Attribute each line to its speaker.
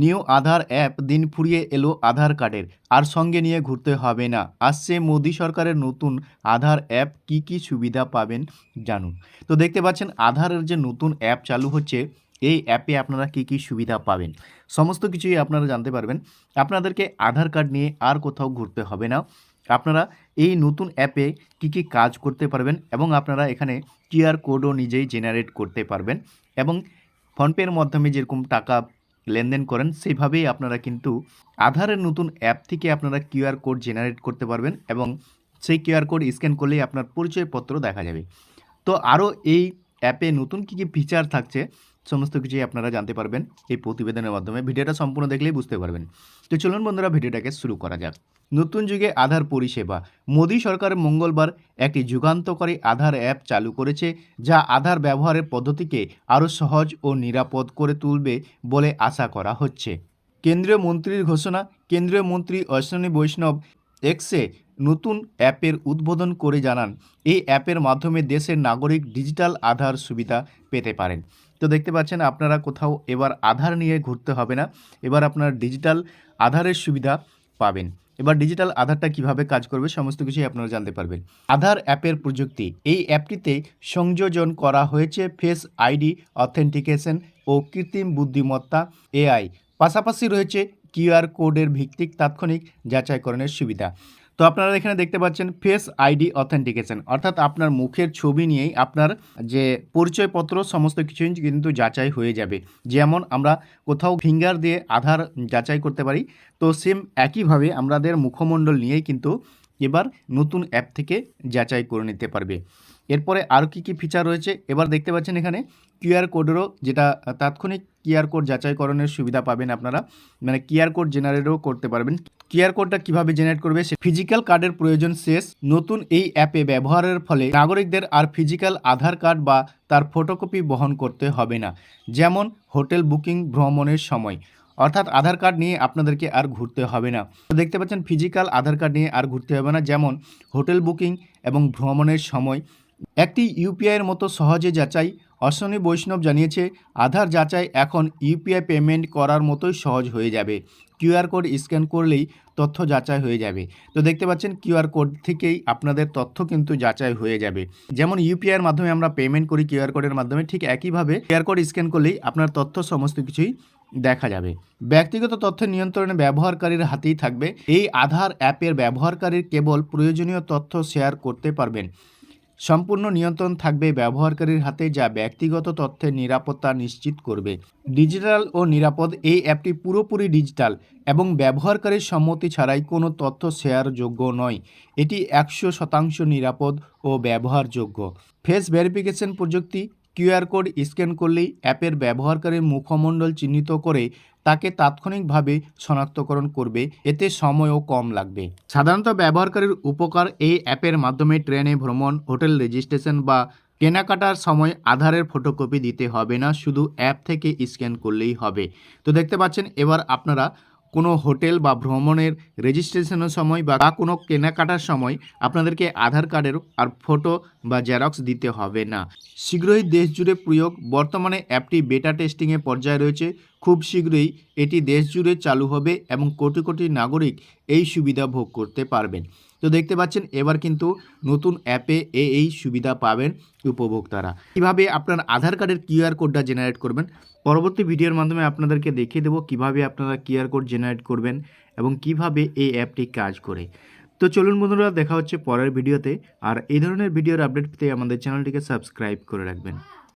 Speaker 1: New আধার app দিন ফুরিয়ে এলো আধার কার্ডের। আর সঙ্গে নিয়ে ঘুরতে হবে না। আসছে মোদী সরকারের নতুন আধার অ্যাপ। কি কি সুবিধা পাবেন জানুন। তো দেখতে পাচ্ছেন, আধারের যে নতুন অ্যাপ চালু হচ্ছে, এই অ্যাপে আপনারা কি কি সুবিধা পাবেন? সমস্ত কিছুই আপনারা জানতে পারবেন। আপনাদেরকে আধার কার্ড নিয়ে আর কোথাও ঘুরতে হবে না। আপনারা এই নতুন অ্যাপে কি কি কাজ করতে পারবেন এবং আপনারা এখানে কিউআর কোডও নিজেই জেনারেট করতে পারবেন। এবং ফোনপের মাধ্যমে যেরকম টাকা লেনদেন করেন সেইভাবেই আপনারা কিন্তু আধারের নতুন অ্যাপ থেকে আপনারা কিউআর কোড জেনারেট করতে পারবেন এবং সেই কিউআর কোড স্ক্যান করলেই আপনার পরিচয়পত্র দেখা যাবে। তো আরও এই অ্যাপে নতুন কী কী ফিচার থাকছে, সমস্ত কিছুই আপনারা জানতে পারবেন এই প্রতিবেদনের মাধ্যমে। ভিডিওটা সম্পূর্ণ দেখলেই বুঝতে পারবেন। তো চলুন বন্ধুরা, ভিডিওটাকে শুরু করা যাক। নতুন যুগে আধার পরিষেবা। মোদী সরকার মঙ্গলবার একটি যুগান্তকারী আধার অ্যাপ চালু করেছে, যা আধার ব্যবহারের পদ্ধতিকে আরও সহজ ও নিরাপদ করে তুলবে বলে আশা করা হচ্ছে। কেন্দ্রীয় মন্ত্রীর ঘোষণা, কেন্দ্রীয় মন্ত্রী অশ্বিনী বৈষ্ণব এক্সে নতুন অ্যাপের উদ্বোধন করে জানান, এই অ্যাপের মাধ্যমে দেশের নাগরিক ডিজিটাল আধার সুবিধা পেতে পারেন। তো দেখতে পাচ্ছেন, আপনারা কোথাও এবার আধার নিয়ে ঘুরতে হবে না, এবার আপনার ডিজিটাল আধারের সুবিধা পাবেন। এবার ডিজিটাল আধারটা কীভাবে কাজ করবে সমস্ত কিছুই আপনারা জানতে পারবেন। আধার অ্যাপের প্রযুক্তি, এই অ্যাপটিতে সংযোজন করা হয়েছে ফেস আইডি অথেন্টিকেশন ও কৃত্রিম বুদ্ধিমত্তা এআই পাশাপাশি রয়েছে কিউআর কোডের ভিত্তিক তাৎক্ষণিক যাচাইকরণের সুবিধা। তো আপনারা এখানে দেখতে পাচ্ছেন ফেস আইডি অথেন্টিকেশন। অর্থাৎ আপনার মুখের ছবি নিয়েই আপনার যে পরিচয়পত্র, সমস্ত কিছু কিন্তু যাচাই হয়ে যাবে। যেমন আমরা কোথাও ফিঙ্গার দিয়ে আধার যাচাই করতে পারি, তো সেম একইভাবে আমাদের মুখমণ্ডল নিয়েই কিন্তু এবার নতুন অ্যাপ থেকে যাচাই করে নিতে পারবে। এরপরে আর কী কী ফিচার রয়েছে? এবার দেখতে পাচ্ছেন এখানে কিউআর কোডেরও যেটা তাৎক্ষণিক কিউআর কোড যাচাইকরণের সুবিধা পাবেন আপনারা। মানে কিউআর কোড জেনারেটও করতে পারবেন। কিউআর কোডটা কীভাবে জেনারেট করবে? সে ফিজিক্যাল কার্ডের প্রয়োজন শেষ। নতুন এই অ্যাপে ব্যবহারের ফলে নাগরিকদের আর ফিজিক্যাল আধার কার্ড বা তার ফটোকপি বহন করতে হবে না। যেমন হোটেল বুকিং ভ্রমণের সময়। অর্থাৎ আধার কার্ড নিয়ে আপনাদেরকে আর ঘুরতে হবে না। তো দেখতে পাচ্ছেন ফিজিক্যাল আধার কার্ড নিয়ে আর ঘুরতে হবে না, যেমন হোটেল বুকিং এবং ভ্রমণের সময়। একটি ইউপিআইয়ের মতো সহজে যাচাই, অশ্বনী বৈষ্ণব জানিয়েছে, আধার যাচাই এখন ইউপিআই পেমেন্ট করার মতোই সহজ হয়ে যাবে। কিউআর কোড স্ক্যান করলেই তথ্য যাচাই হয়ে যাবে। তো দেখতে পাচ্ছেন কিউআর কোড থেকেই আপনাদের তথ্য কিন্তু যাচাই হয়ে যাবে। যেমন ইউপিআইয়ের মাধ্যমে আমরা পেমেন্ট করি কিউআর কোডের মাধ্যমে, ঠিক একইভাবে কিউআর কোড স্ক্যান করলেই আপনার তথ্য সমস্ত কিছুই দেখা যাবে। ব্যক্তিগত তথ্য নিয়ন্ত্রণে ব্যবহারকারীর হাতেই থাকবে। এই আধার অ্যাপের ব্যবহারকারীর কেবল প্রয়োজনীয় তথ্য শেয়ার করতে পারবেন। সম্পূর্ণ নিয়ন্ত্রণ থাকবে ব্যবহারকারীর হাতে যা ব্যক্তিগত তথ্যের নিরাপত্তা নিশ্চিত করবে। ডিজিটাল ও নিরাপদ এই অ্যাপটি পুরোপুরি ডিজিটাল এবং ব্যবহারকারীর সম্মতি ছাড়াই কোনো তথ্য শেয়ারযোগ্য নয়। এটি একশো শতাংশ নিরাপদ ও ব্যবহারযোগ্য। ফেস ভেরিফিকেশন প্রযুক্তি কিউআর কোড স্ক্যান করলেই অ্যাপের ব্যবহারকারীর মুখমণ্ডল চিহ্নিত করে তাকে তাৎক্ষণিকভাবে শনাক্তকরণ করবে। এতে সময়ও কম লাগবে। সাধারণত ব্যবহারকারীর উপকার এই অ্যাপের মাধ্যমে ট্রেনে ভ্রমণ, হোটেল রেজিস্ট্রেশন বা কেনাকাটার সময় আধারের ফটোকপি দিতে হবে না, শুধু অ্যাপ থেকে স্ক্যান করলেই হবে। তো দেখতে পাচ্ছেন, এবার আপনারা কোনো হোটেল বা ভ্রমণের রেজিস্ট্রেশনের সময় বা কোনো কেনাকাটার সময় আপনাদেরকে আধার কার্ডের আর ফটো বা জেরক্স দিতে হবে না। শীঘ্রই দেশ জুড়ে প্রয়োগ। বর্তমানে অ্যাপটি বেটা টেস্টিংয়ে পর্যায়ে রয়েছে। খুব শীঘ্রই এটি দেশ জুড়ে চালু হবে এবং কোটি কোটি নাগরিক এই সুবিধা ভোগ করতে পারবেন। তো দেখতে পাচ্ছেন, এবার কিন্তু নতুন অ্যাপে এ এই সুবিধা পাবেন উপভোক্তারা। কীভাবে আপনার আধার কার্ডের কিউআর কোডটা জেনারেট করবেন? পরবর্তী ভিডিওর মাধ্যমে আপনাদেরকে দেখিয়ে দেবো কীভাবে আপনারা কিউআর কোড জেনারেট করবেন এবং কীভাবে এই অ্যাপটি কাজ করে। তো চলুন বন্ধুরা, দেখা হচ্ছে পরের ভিডিওতে। আর এই ধরনের ভিডিওর আপডেট পেতে আমাদের চ্যানেলটিকে সাবস্ক্রাইব করে রাখবেন।